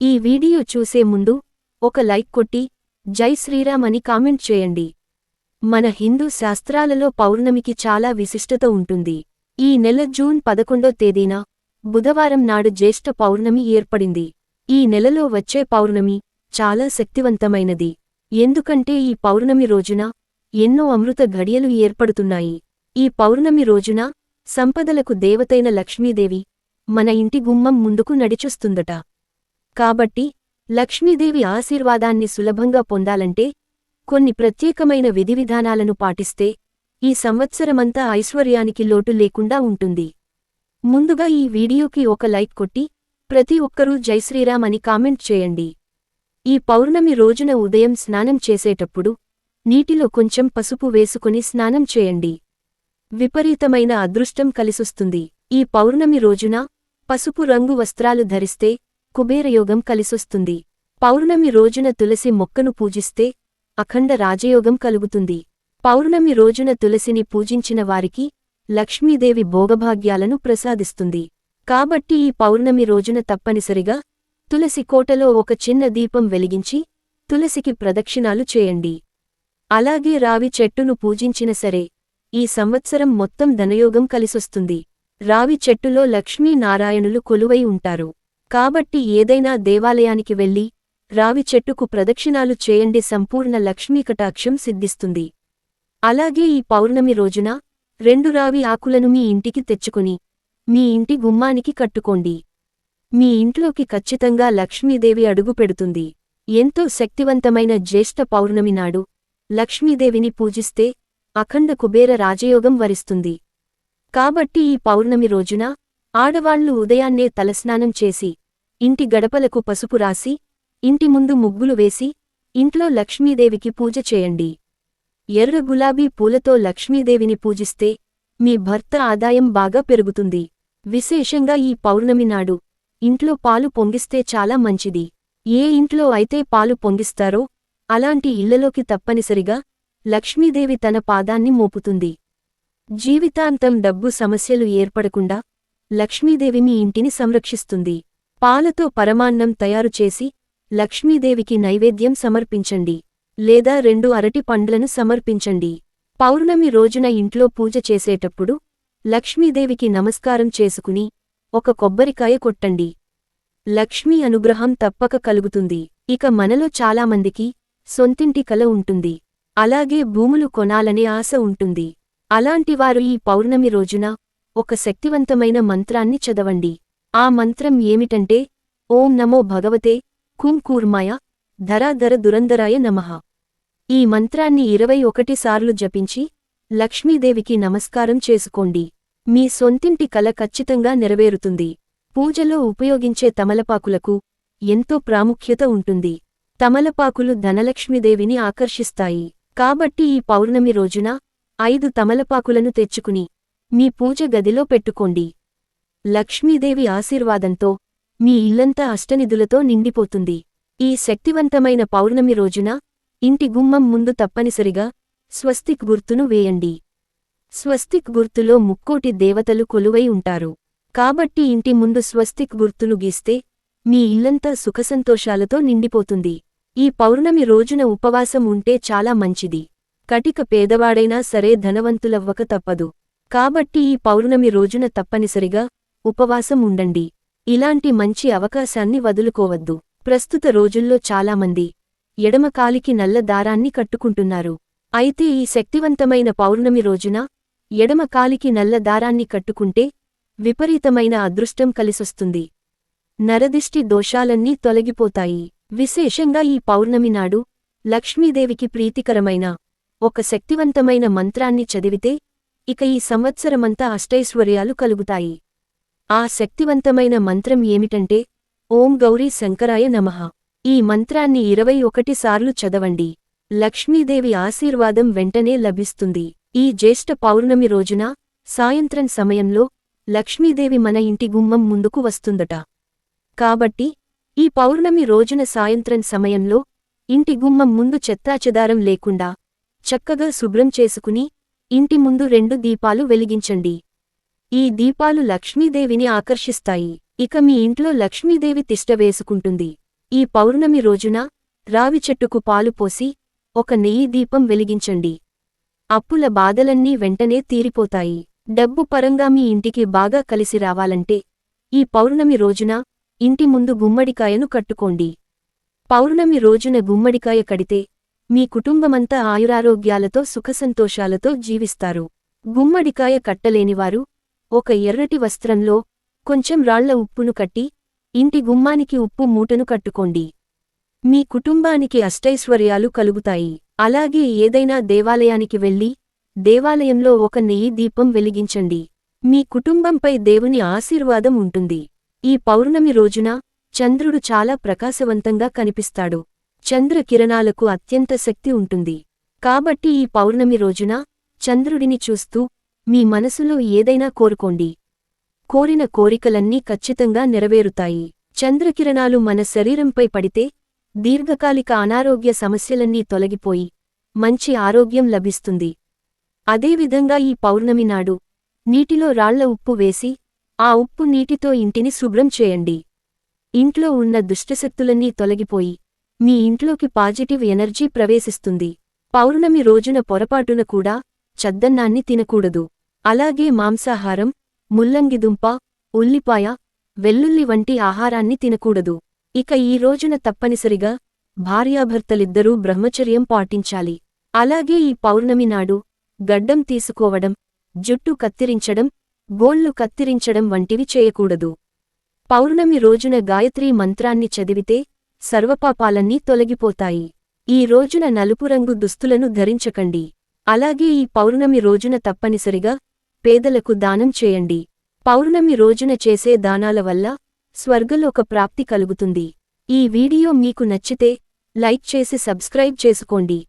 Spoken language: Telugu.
ఈ వీడియో చూసే ముందు ఒక లైక్ కొట్టి జై శ్రీరామ్ అని కామెంట్ చేయండి. మన హిందూ శాస్త్రాలలో పౌర్ణమికి చాలా విశిష్టత ఉంటుంది. ఈ నెల జూన్ పదకొండో తేదీన బుధవారం నాడు జ్యేష్ఠ పౌర్ణమి ఏర్పడింది. ఈ నెలలో వచ్చే పౌర్ణమి చాలా శక్తివంతమైనది. ఎందుకంటే ఈ పౌర్ణమి రోజున ఎన్నో అమృత ఘడియలు ఏర్పడుతున్నాయి. ఈ పౌర్ణమి రోజున సంపదలకు దేవతైన లక్ష్మీదేవి మన ఇంటి గుమ్మం ముందుకు నడిచొస్తుందట. కాబట్టి లక్ష్మీదేవి ఆశీర్వాదాన్ని సులభంగా పొందాలంటే కొన్ని ప్రత్యేకమైన విధివిధానాలను పాటిస్తే ఈ సంవత్సరమంతా ఐశ్వర్యానికి లోటు లేకుండా ఉంటుంది. ముందుగా ఈ వీడియోకి ఒక లైక్ కొట్టి ప్రతి ఒక్కరూ జైశ్రీరామ్ అని కామెంట్ చేయండి. ఈ పౌర్ణమి రోజున ఉదయం స్నానం చేసేటప్పుడు నీటిలో కొంచెం పసుపు వేసుకుని స్నానం చేయండి. విపరీతమైన అదృష్టం కలిసొస్తుంది. ఈ పౌర్ణమి రోజున పసుపు రంగు వస్త్రాలు ధరిస్తే కుబేరయోగం కలిసొస్తుంది. పౌర్ణమి రోజున తులసి మొక్కను పూజిస్తే అఖండ రాజయోగం కలుగుతుంది. పౌర్ణమి రోజున తులసిని పూజించిన వారికి లక్ష్మీదేవి భోగభాగ్యాలను ప్రసాదిస్తుంది. కాబట్టి ఈ పౌర్ణమి రోజున తప్పనిసరిగా తులసి కోటలో ఒక చిన్న దీపం వెలిగించి తులసికి ప్రదక్షిణాలు చేయండి. అలాగే రావి చెట్టును పూజించిన సరే ఈ సంవత్సరం మొత్తం ధనయోగం కలిసొస్తుంది. రావి చెట్టులో లక్ష్మీనారాయణులు కొలువై ఉంటారు. కాబట్టి ఏదైనా దేవాలయానికి వెళ్ళి రావి చెట్టుకు ప్రదక్షిణాలు చేయండి సంపూర్ణ లక్ష్మీకటాక్షం సిద్ధిస్తుంది. అలాగే ఈ పౌర్ణమి రోజున రెండు రావి ఆకులను మీ ఇంటికి తెచ్చుకుని మీ ఇంటి గుమ్మానికి కట్టుకోండి. మీ ఇంట్లోకి ఖచ్చితంగా లక్ష్మీదేవి అడుగుపెడుతుంది ఎంతో శక్తివంతమైన జ్యేష్ఠ పౌర్ణమి నాడు లక్ష్మీదేవిని పూజిస్తే అఖండ కుబేర రాజయోగం వరిస్తుంది. కాబట్టి ఈ పౌర్ణమి రోజున ఆడవాళ్ళు ఉదయాన్నే తలస్నానం చేసి ఇంటి గడపలకు పసుపు రాసి ఇంటి ముందు ముగ్గులు వేసి ఇంట్లో లక్ష్మీదేవికి పూజ చేయండి. ఎర్ర గులాబీ పూలతో లక్ష్మీదేవిని పూజిస్తే మీ భర్త ఆదాయం బాగా పెరుగుతుంది. విశేషంగా ఈ పౌర్ణమి నాడు ఇంట్లో పాలు పొంగిస్తే చాలా మంచిది. ఏ ఇంట్లో అయితే పాలు పొంగిస్తారో అలాంటి ఇళ్ళలోకి తప్పనిసరిగా లక్ష్మీదేవి తన పాదాన్ని మోపుతుంది. జీవితాంతం డబ్బు సమస్యలు ఏర్పడకుండా లక్ష్మీదేవి మీ ఇంటిని సంరక్షిస్తుంది. పాలతో పరమాన్నం తయారు చేసి లక్ష్మీదేవికి నైవేద్యం సమర్పించండి లేదా రెండు అరటి పండ్లను సమర్పించండి. పౌర్ణమి రోజున ఇంట్లో పూజ చేసేటప్పుడు లక్ష్మీదేవికి నమస్కారం చేసుకుని ఒక కొబ్బరికాయ కొట్టండి. లక్ష్మీ అనుగ్రహం తప్పక కలుగుతుంది. ఇక మనలో చాలామందికి సొంతింటి కల ఉంటుంది. అలాగే భూములు కొనాలనే ఆశ ఉంటుంది. అలాంటివారు ఈ పౌర్ణమి రోజున ఒక శక్తివంతమైన మంత్రాన్ని చదవండి. ఆ మంత్రం ఏమిటంటే ఓం నమో భగవతే కుం కూర్మాయ ధరాధర దురంధరాయ నమః. ఈ మంత్రాన్ని ఇరవై ఒకటి సార్లు జపించి లక్ష్మీదేవికి నమస్కారం చేసుకోండి. మీ సొంతింటి కల ఖచ్చితంగా నెరవేరుతుంది. పూజలో ఉపయోగించే తమలపాకులకు ఎంతో ప్రాముఖ్యత ఉంటుంది. తమలపాకులు ధనలక్ష్మీదేవిని ఆకర్షిస్తాయి. కాబట్టి ఈ పౌర్ణమి రోజున ఐదు తమలపాకులను తెచ్చుకుని మీ పూజ గదిలో పెట్టుకోండి. లక్ష్మీదేవి ఆశీర్వాదంతో మీ ఇల్లంతా అష్టనిధులతో నిండిపోతుంది. ఈ శక్తివంతమైన పౌర్ణమి రోజున ఇంటి గుమ్మం ముందు తప్పనిసరిగా స్వస్తిక్ గుర్తును వేయండి. స్వస్తిక్ గుర్తులో ముక్కోటి దేవతలు కొలువై ఉంటారు. కాబట్టి ఇంటి ముందు స్వస్తిక్ గుర్తును గీస్తే మీ ఇల్లంతా సుఖసంతోషాలతో నిండిపోతుంది. ఈ పౌర్ణమి రోజున ఉపవాసం ఉంటే చాలా మంచిది. కటిక పేదవాడైనా సరే ధనవంతులవ్వక తప్పదు. కాబట్టి ఈ పౌర్ణమి రోజున తప్పనిసరిగా ఉపవాసం ఉండండి ఇలాంటి మంచి అవకాశాన్ని వదులుకోవద్దు. ప్రస్తుత రోజుల్లో చాలామంది ఎడమకాలికి నల్ల దారాన్ని కట్టుకుంటున్నారు. అయితే ఈ శక్తివంతమైన పౌర్ణమి రోజున ఎడమకాలికి నల్ల దారాన్ని కట్టుకుంటే విపరీతమైన అదృష్టం కలిసొస్తుంది. నరదిష్టి దోషాలన్నీ తొలగిపోతాయి. విశేషంగా ఈ పౌర్ణమి నాడు లక్ష్మీదేవికి ప్రీతికరమైన ఒక శక్తివంతమైన మంత్రాన్ని చదివితే ఇక ఈ సంవత్సరమంతా అష్టైశ్వర్యాలు కలుగుతాయి. ఆ శక్తివంతమైన మంత్రం ఏమిటంటే ఓం గౌరీ శంకరాయ నమః. ఈ మంత్రాన్ని ఇరవై ఒకటి సార్లు చదవండి. లక్ష్మీదేవి ఆశీర్వాదం వెంటనే లభిస్తుంది. ఈ జ్యేష్ఠ పౌర్ణమి రోజున సాయంత్రం సమయంలో లక్ష్మీదేవి మన ఇంటి గుమ్మం ముందుకు వస్తుందట. కాబట్టి ఈ పౌర్ణమి రోజున సాయంత్రం సమయంలో ఇంటి గుమ్మం ముందు చెత్తాచెదారం లేకుండా చక్కగా శుభ్రం చేసుకుని ఇంటి ముందు రెండు దీపాలు వెలిగించండి. ఈ దీపాలు లక్ష్మీదేవిని ఆకర్షిస్తాయి. ఇక మీ ఇంట్లో లక్ష్మీదేవి తిష్ట వేసుకుంటుంది. ఈ పౌర్ణమి రోజున రావి చెట్టుకు పాలు పోసి ఒక నెయ్యి దీపం వెలిగించండి. అప్పుల బాధలన్నీ వెంటనే తీరిపోతాయి. డబ్బు పరంగా మీ ఇంటికి బాగా కలిసి రావాలంటే ఈ పౌర్ణమి రోజున ఇంటి ముందు గుమ్మడికాయను కట్టుకోండి. పౌర్ణమి రోజున గుమ్మడికాయ కడితే మీ కుటుంబమంతా ఆయురారోగ్యాలతో సుఖసంతోషాలతో జీవిస్తారు. గుమ్మడికాయ కట్టలేనివారు ఒక ఎర్రటి వస్త్రంలో కొంచెం రాళ్ళ ఉప్పును కట్టి ఇంటి గుమ్మానికి ఉప్పు మూటను కట్టుకోండి. మీ కుటుంబానికి అష్టైశ్వర్యాలు కలుగుతాయి. అలాగే ఏదైనా దేవాలయానికి వెళ్ళి దేవాలయంలో ఒక నెయ్యి దీపం వెలిగించండి. మీ కుటుంబంపై దేవుని ఆశీర్వాదం ఉంటుంది. ఈ పౌర్ణమి రోజున చంద్రుడు చాలా ప్రకాశవంతంగా కనిపిస్తాడు. చంద్ర కిరణాలకు అత్యంత శక్తి ఉంటుంది. కాబట్టి ఈ పౌర్ణమి రోజున చంద్రుడిని చూస్తూ మీ మనసులో ఏదైనా కోరుకోండి. కోరిన కోరికలన్నీ ఖచ్చితంగా నెరవేరుతాయి. చంద్రకిరణాలు మన శరీరంపై పడితే దీర్ఘకాలిక అనారోగ్య సమస్యలన్నీ తొలగిపోయి మంచి ఆరోగ్యం లభిస్తుంది. అదేవిధంగా ఈ పౌర్ణమి నాడు నీటిలో రాళ్ళ ఉప్పు వేసి ఆ ఉప్పు నీటితో ఇంటిని శుభ్రం చేయండి. ఇంట్లో ఉన్న దుష్టశక్తులన్నీ తొలగిపోయి మీ ఇంట్లోకి పాజిటివ్ ఎనర్జీ ప్రవేశిస్తుంది. పౌర్ణమి రోజున పొరపాటున కూడా చద్దన్నాన్ని తినకూడదు. అలాగే మాంసాహారం ముల్లంగిదుంప ఉల్లిపాయ వెల్లుల్లి వంటి ఆహారాన్ని తినకూడదు. ఇక ఈ రోజున తప్పనిసరిగా భార్యాభర్తలిద్దరూ బ్రహ్మచర్యం పాటించాలి. అలాగే ఈ పౌర్ణమి నాడు గడ్డం తీసుకోవడం జుట్టు కత్తిరించడం గోళ్ళు కత్తిరించడం వంటివి చేయకూడదు. పౌర్ణమి రోజున గాయత్రీ మంత్రాన్ని చదివితే సర్వపాపాలన్నీ తొలగిపోతాయి. ఈ రోజున నలుపు రంగు దుస్తులను ధరించకండి. అలాగే ఈ పౌర్ణమి రోజున తప్పనిసరిగా పేదలకు దానం చేయండి. పౌర్ణమి రోజున చేసే దానాల వల్ల స్వర్గలోక ప్రాప్తి కలుగుతుంది. ఈ వీడియో మీకు నచ్చితే లైక్ చేసి సబ్స్క్రైబ్ చేసుకోండి.